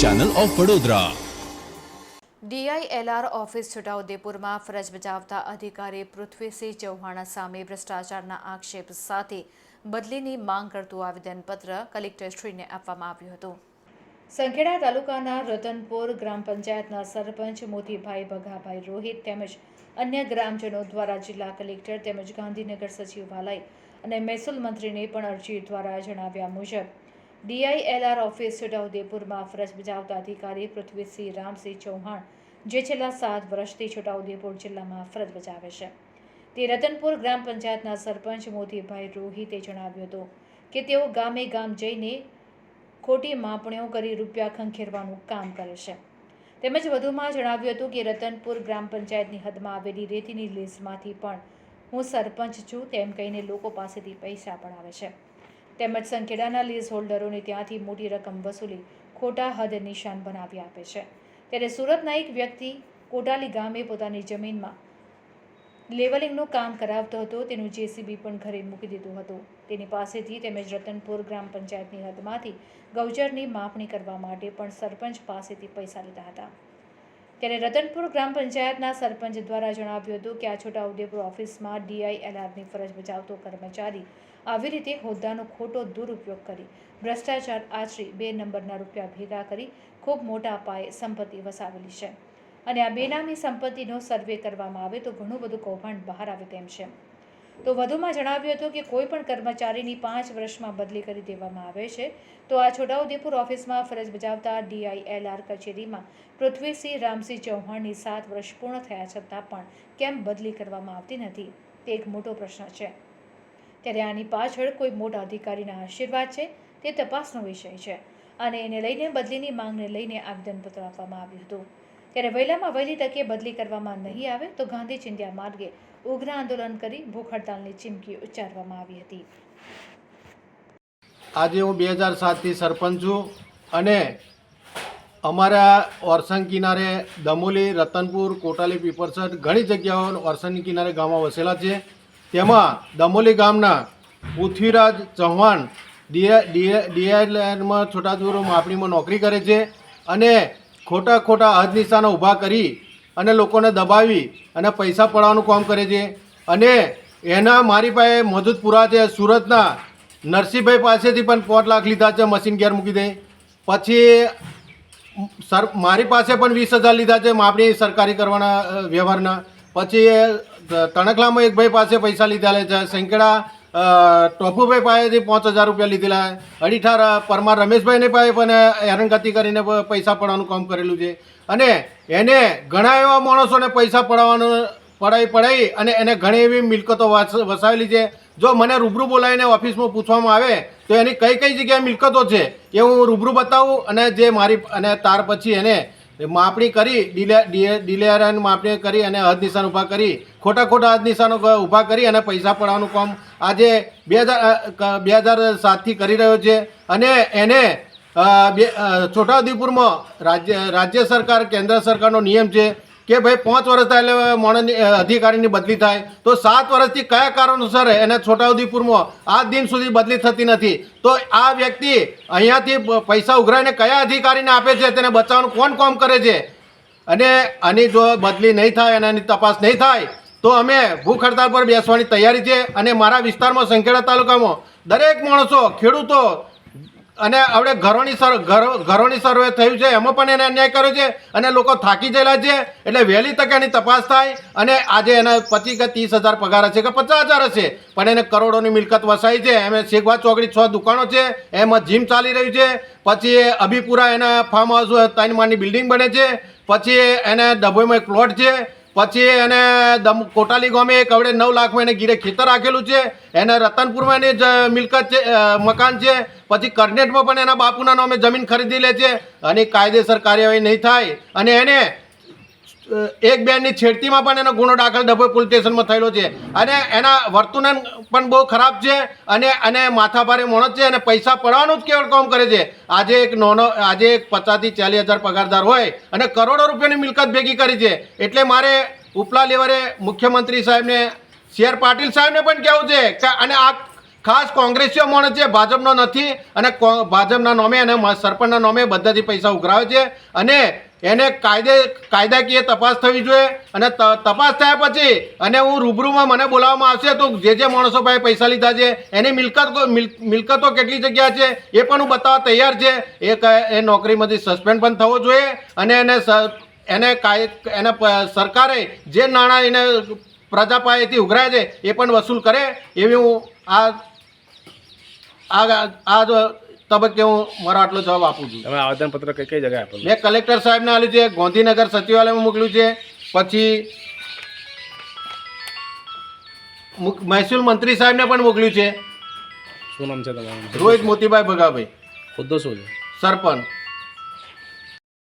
Channel of Vadodara DILR office છોટાઉદેપુરમાં ફરજ બજાવતા અધિકારી પૃથ્વીસિંહ ચૌહાણ સામે ભ્રષ્ટાચારના આક્ષેપ સાથે બદલીની માંગ કરતું આવેદનપત્ર કલેક્ટરશ્રીને આપવામાં આવ્યું હતું. સંખેડા તાલુકાના રતનપુર ગ્રામ પંચાયતના સરપંચ મોતીભાઈ ભગાભાઈ રોહિત તેમજ અન્ય ગ્રામજનો દ્વારા જિલ્લા કલેક્ટર તેમજ ગાંધીનગર સચિવાલય અને મહેસૂલ મંત્રીને પણ અરજી દ્વારા જણાવ્યા મુજબ ડીઆઈએલઆર ઓફિસ છોટાઉદેપુરમાં ફરજ બજાવતા અધિકારી પૃથ્વીસિંહ રામસિંહ ચૌહાણ જે છેલ્લા સાત વર્ષથી છોટાઉદેપુર જિલ્લામાં ફરજ બજાવે છે. તે રતનપુર ગ્રામ પંચાયતના સરપંચ મોતીભાઈ રોહિતે જણાવ્યું હતું કે તેઓ ગામે ગામ જઈને ખોટી માપણીઓ કરી રૂપિયા ખંખેરવાનું કામ કરે છે. તેમજ વધુમાં જણાવ્યું હતું કે રતનપુર ગ્રામ પંચાયતની હદમાં આવેલી રેતીની લીઝમાંથી પણ હું સરપંચ છું તેમ કહીને લોકો પાસેથી પૈસા પડાવે છે. તેમજ સંખેડાના લીઝ હોલ્ડરોને ત્યાંથી મોટી રકમ વસૂલી ખોટા હદ નિશાન બનાવી આપે છે. ત્યારે સુરતના એક વ્યક્તિ કોટાલી ગામે પોતાની જમીનમાં લેવલિંગનું કામ કરાવતો હતો. તેનું જેસીબી પણ ઘરે મૂકી દીધું હતું. તેની પાસેથી તેમજ રતનપુર ગ્રામ પંચાયતની હદમાંથી ગૌચરની માપણી કરવા માટે પણ સરપંચ પાસેથી પૈસા લીધા હતા. ત્યારે રતનપુર ગ્રામ પંચાયતના સરપંચ દ્વારા જણાવ્યું હતું કે આ છોટાઉદેપુર ઓફિસમાં ડીઆઈએલઆરની ફરજ બજાવતો કર્મચારી આવી રીતે હોદ્દાનો ખોટો દુરુપયોગ કરી. ભ્રષ્ટાચાર આચરી બે નંબરના રૂપિયા ભેગા કરી ખૂબ મોટા પાયે સંપત્તિ વસાવેલી છે. અને આ બેનામી સંપત્તિનો સર્વે કરવામાં આવે તો ઘણું બધું કૌભાંડ બહાર આવે તેમ છે. તો વધુમાં જણાવ્યું હતું કે કોઈ પણ કર્મચારીની પાંચ વર્ષમાં બદલી કરી દેવામાં આવે છે, તો આ છોટાઉદેપુર ઓફિસમાં ફરજ બજાવતા ડીઆઈએલઆર કચેરીમાં પૃથ્વીસિંહ રામસિંહ ચૌહાણની સાત વર્ષ પૂર્ણ થયા છતાં પણ કેમ બદલી કરવામાં આવતી નથી, તે એક મોટો પ્રશ્ન છે. ત્યારે આની પાછળ કોઈ મોટા અધિકારીના આશીર્વાદ છે તે તપાસનો વિષય છે અને એને લઈને બદલીની માંગને લઈને આવેદનપત્ર આપવામાં આવ્યું હતું. ત્યારે વહેલામાં વહેલી તકે બદલી કરવામાં નહીં આવે તો ગાંધી ચિંધ્યા માર્ગે ઉગ્ર આંદોલન કરી ભૂખ હડતાલની ચીમકી ઉચ્ચારવામાં આવી હતી. આજે હું બે હજાર સાતથી સરપંચ છું અને અમારા ઓરસંગ કિનારે દમોલી, રતનપુર, કોટાલી, પીપરસદ ઘણી જગ્યાઓ ઓરસંગ કિનારે ગામમાં વસેલા છે. તેમાં દમોલી ગામના પૃથ્વીરાજ ચૌહાણ ડીઆઈએલમાં છોટાઉદેપુર માપણીમાં નોકરી કરે છે અને ખોટા ખોટા હદ નિશાનો ઊભા કરી અને લોકોને દબાવી અને પૈસા પડવાનું કામ કરે છે. અને એના મારી પાસે મજૂદ પુરા છે સુરતના નરસિંહભાઈ પાસેથી પણ પાંચ લાખ લીધા છે, મશીન ગેર મૂકી દે. પછી સર, મારી પાસે પણ વીસ હજાર લીધા છે માપણી સરકારી કરવાના વ્યવહારના. પછી એ તણખલામાં એક ભાઈ પાસે પૈસા લીધેલા છે. સંકેડા ટોપુભાઈ પાસેથી પાંચ હજાર રૂપિયા લીધેલા અડીઠાર પરમાર રમેશભાઈને પાસે પણ હેરાનગતિ કરીને પૈસા પડવાનું કામ કરેલું છે. અને એને ઘણા એવા માણસોને પૈસા પડાવવાનું પડાવી પડાવી અને એને ઘણી એવી મિલકતો વસ- વસાવેલી છે. જો મને રૂબરૂ બોલાવીને ઓફિસમાં પૂછવામાં આવે, તો એની કઈ કઈ જગ્યાએ મિલકતો છે, એ હું રૂબરૂ બતાવું અને જે મારી, અને ત્યાર પછી એને માપણી કરી, ડીલે ડીલેરન માપણી કરી અને હદ નિશાન ઊભા કરી. ખોટા ખોટા હદ નિશાનો ઊભા કરી અને પૈસા પડવાનું કામ આજે બે હજાર બે હજાર સાતથી કરી રહ્યો છે. અને એને બે છોટાઉદેપુરમાં રાજ્ય રાજ્ય સરકાર, કેન્દ્ર સરકારનો નિયમ છે કે ભાઈ પાંચ વર્ષ થાય એટલે માણસની અધિકારીની બદલી થાય. તો સાત વર્ષથી કયા કારણોસર એને છોટાઉદેપુરમાં આ દિન સુધી બદલી થતી નથી. તો આ વ્યક્તિ અહીંયાથી પૈસા ઉઘરાઈને કયા અધિકારીને આપે છે? તેને બચાવવાનું કોણ કામ કરે છે? અને આની જો બદલી નહીં થાય અને એની તપાસ નહીં થાય, તો અમે ભૂખ હડતાલ પર બેસવાની તૈયારી છે. અને મારા વિસ્તારમાં સંખેડા તાલુકામાં દરેક માણસો ખેડૂતો અને આપણે ઘરોની સર, ઘરો, ઘરોની સર્વે થયું છે, એમાં પણ એને અન્યાય કર્યો છે, અને લોકો થાકી ગયેલા છે, એટલે વહેલી તકે એની તપાસ થાય, અને આજે એને પચીસ કે ત્રીસ હજાર પગાર હશે કે પચાસ હજાર હશે, પણ એને કરોડોની મિલકત વસાઈ છે, એમ શેખવા ચોકડી છ દુકાનો છે, એમાં જીમ ચાલી રહ્યું છે, પછી એ અભિપુરા એના ફાર્મ હાઉસ ત્રણ માળની બિલ્ડિંગ બને છે, પછી એને ડભોઈમાં એક પ્લોટ છે પછી એને દમ કોટાલી ગામે એક હવે નવ લાખમાં એને ગીરે ખેતર રાખેલું છે. એને રતનપુરમાં એની જ મિલકત છે મકાન છે. પછી કરનેટમાં પણ એના બાપુના નામે જમીન ખરીદી લે છે. અને કાયદેસર કાર્યવાહી નહીં થાય. અને એને એક બેનની છેડતીમાં પણ એનો ગુનો દાખલ ડભોઈ પોલીસ સ્ટેશનમાં થયેલો છે. અને એના વર્તન પણ બહુ ખરાબ છે અને અને માથાભારે માણસ છે અને પૈસા પડવાનું જ કેવળ કામ કરે છે. આજે એક નોનો, આજે એક પચાસથી ચાલીસ હજાર પગારદાર હોય અને કરોડો રૂપિયાની મિલકત ભેગી કરી છે. એટલે મારે ઉપલા લેવલે મુખ્યમંત્રી સાહેબને, સી આર પાટીલ સાહેબને પણ કહેવું છે કે અને આ ખાસ કોંગ્રેસીઓ માણસ છે, ભાજપનો નથી અને ભાજપના નામે અને સરપંચના નામે બધાથી પૈસા ઉઘરાવે છે. અને એને કાયદે કાયદાકીય તપાસ થવી જોઈએ અને તપાસ થયા પછી અને હું રૂબરૂમાં મને બોલાવવામાં આવશે તો જે જે માણસો પાસે પૈસા લીધા છે, એની મિલકત મિલકતો કેટલી જગ્યા છે, એ પણ હું બતાવવા તૈયાર છે. એ એ નોકરીમાંથી સસ્પેન્ડ પણ થવો જોઈએ અને એને એને કાય એને સરકારે જે નાણાં એને પ્રજા પાસેથી ઉઘરાય છે, એ પણ વસૂલ કરે એવી હું આ આ આ તબક્કે હું મારો આટલો જવાબ આપું છું. તમે આવેદનપત્ર કઈ કઈ જગ્યાએ આપ્યું મેં કલેક્ટર સાહેબને આપ્યું છે ગાંધીનગર સચિવાલયમાં મોકલ્યું છે પછી મહેસૂલ મંત્રી સાહેબને પણ મોકલ્યું છે. શું નામ છે તમારું? રોહિત મોતીભાઈ ભગાભાઈ. હોદ્દો શું છે? સરપંચ.